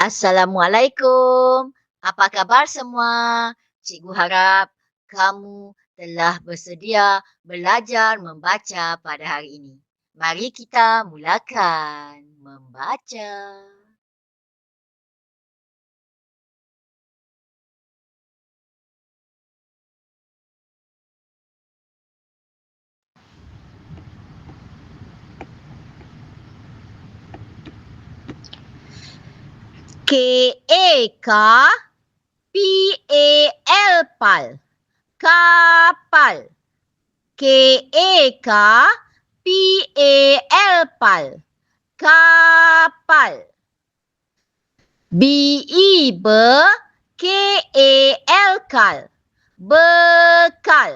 Assalamualaikum. Apa khabar semua? Cikgu harap kamu telah bersedia belajar membaca pada hari ini. Mari kita mulakan membaca. K-A-K P-A-L pal kapal. K-A-K P-A-L pal kapal. B-E ber K-A-L kal bekal.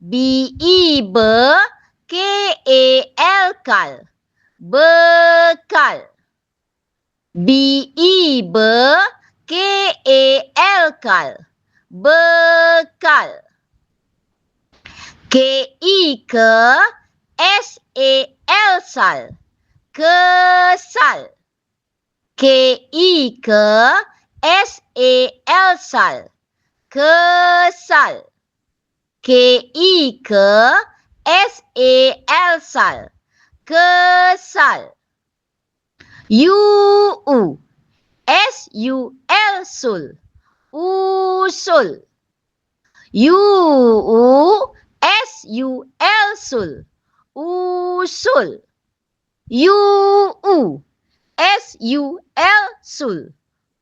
B-E ber K-A-L kal bekal B-E ber K-A-L kal. Bekal. K-I ke S-A-L sal. Kesal. K-I ke S-A-L sal. Kesal. K-I ke S-A-L sal. Kesal U S U L sul. Usul. U S U L sul. Usul. U S U L sul.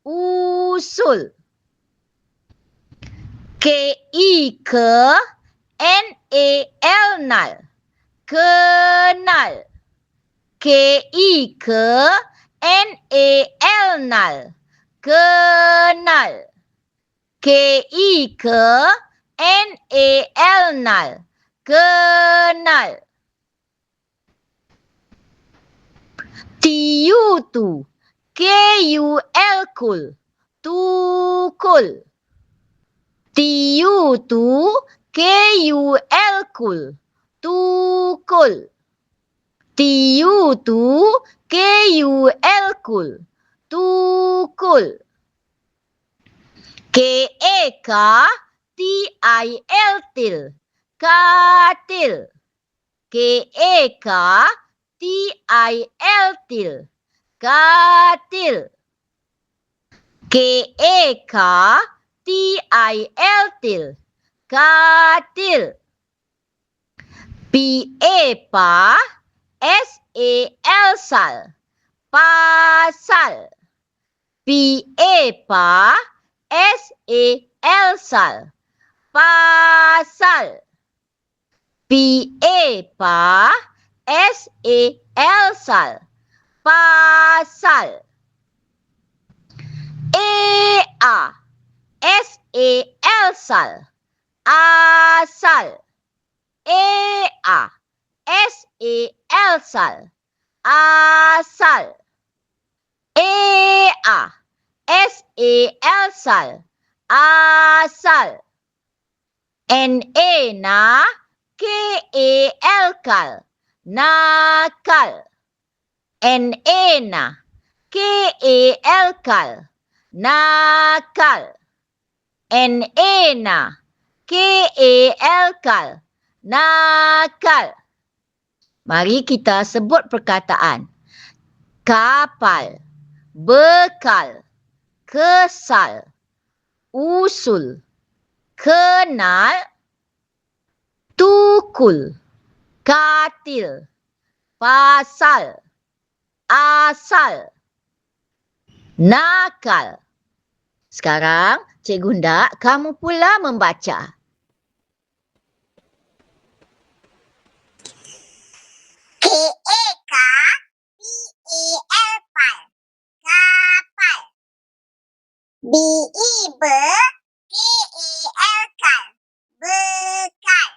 Usul. K I ke N A L nal. Kenal. K I ke N-A-L nal. Kenal. K-I ke N-A-L nal. Kenal. T-U tu. K-U-L kul. Tukul. T-U tu. K-U-L kul. Tukul. T-U tu. K-U-L kul. Tukul. K-A-K T-I-L til. Katil. K-A-K T-I-L til. Katil. K-A-K T-I-L til. Katil. P-A-Pa S-A-L sal. Pasal. P-A pa. S-A-L sal. Pasal. P-A pa. S-A-L sal. Pasal. A-A. S-A-L sal. Asal. A-A. S-A-L sal. Asal. A-A. S-A-L sal. Asal. N-A na. K-A-L kal. Nakal. N-A na. K-A-L kal. Nakal. N-A na. K-A-L kal. Nakal. Mari kita sebut perkataan. Kapal, bekal, kesal, usul, kenal, tukul, katil, pasal, asal, nakal. Sekarang, Cikgu Ndak, kamu pula membaca. B-E ber K-A-L kal bekal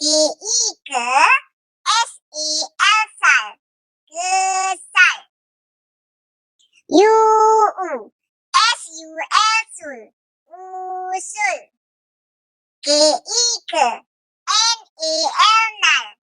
K-I ke S-A-L sal kesal U-U S-U-L sul usul K-I ke N-A-L nal kenal T-U tu K-U-L kul K A K T I L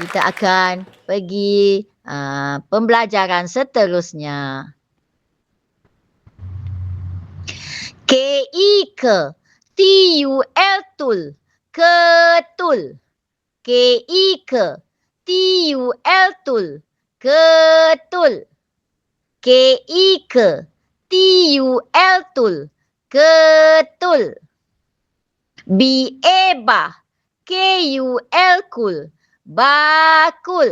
kita akan pergi uh, pembelajaran seterusnya. KI ke TUL tul ketul. KI ke TUL tul ketul. KI ke TUL tul ketul. B A ba KUL kul bakul.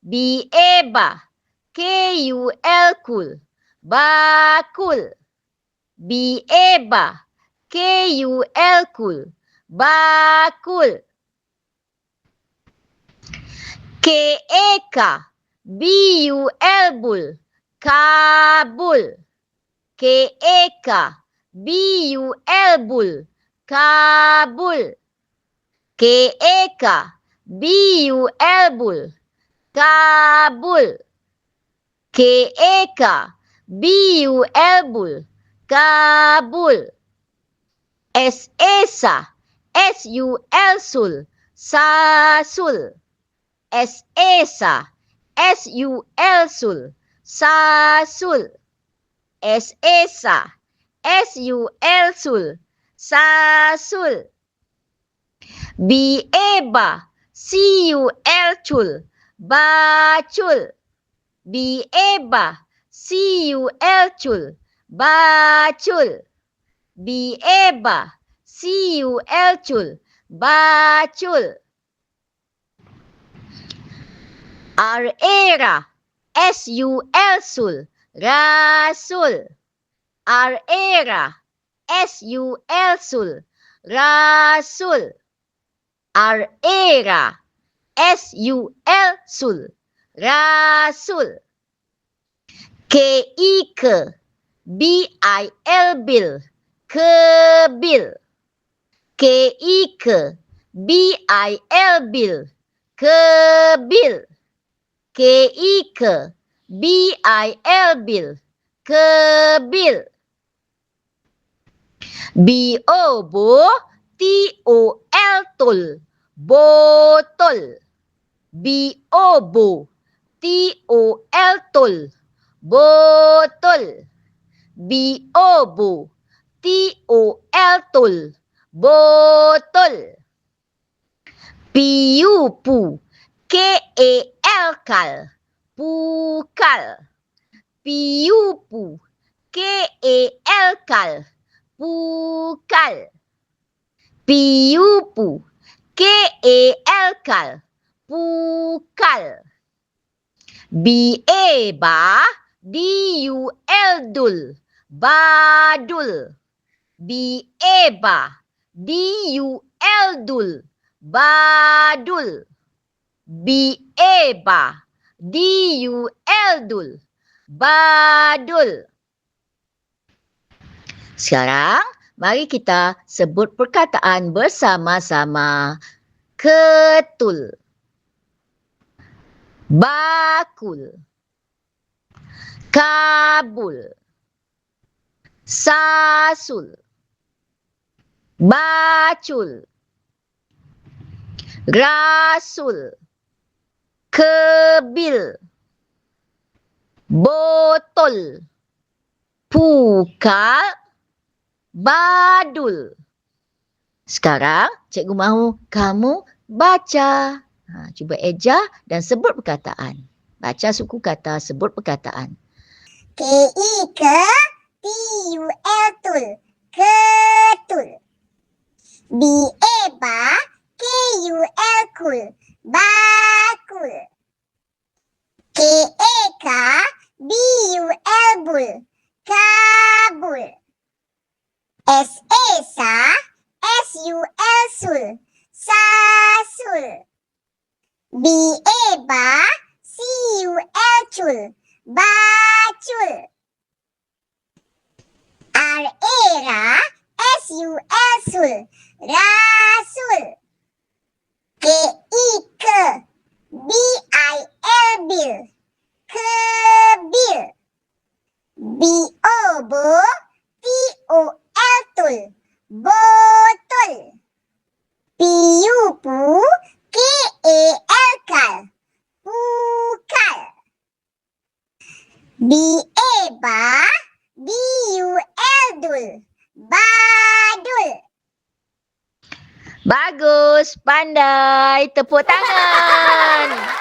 B A ba KUL kul bakul. B A ba KUL kul bakul. K A K B U L bul kabul. K A K B U L bul kabul. K A K B U L bul kabul. K A K B U L bul kabul. S A sa S U L sul sasul. S A sa S U L sul sasul. S A sa S U L sul sasul. B siu elcul bacul bieba siu elcul C U L chul ba chul bacul Arera sul rasul. Arera sul. Rasul. R A ra S U L sul rasul. K I ke B I L bil. Kebil. K I ke B I L bil. Kebil. K I ke B I L bil. Kebil. B O bo T O L tul botol. B O bo T O L tul botol. B O bo T O L tul botol. P U pu K A L kal pukal. P U pu K A L kal pukal. P U pu K A L kal pukal. Ba D U L dul badul. Ba D U L dul badul. Ba D U L dul badul. Sekarang mari kita sebut perkataan bersama-sama. Ketul. Bakul. Kabul. Sasul. Bacul. Rasul. Kebil. Botol. Pukal. Badul. Sekarang cikgu mahu kamu baca. Ha, cuba eja dan sebut perkataan. Baca suku kata, sebut perkataan. K I ke T U L tul ketul. B A ba K U L kul bakul. K A K B U L bul kabul. S A sa S U sasul. B A ba C U L cul. Bacul. R A ra S U L sul. Rasul. K I ke B I L bil. Kebil. B O bo T O L tul. Botol. P U pu K A L kal. Pukal. B A ba B U L dul. Badul. Bagus, pandai. Tepuk tangan.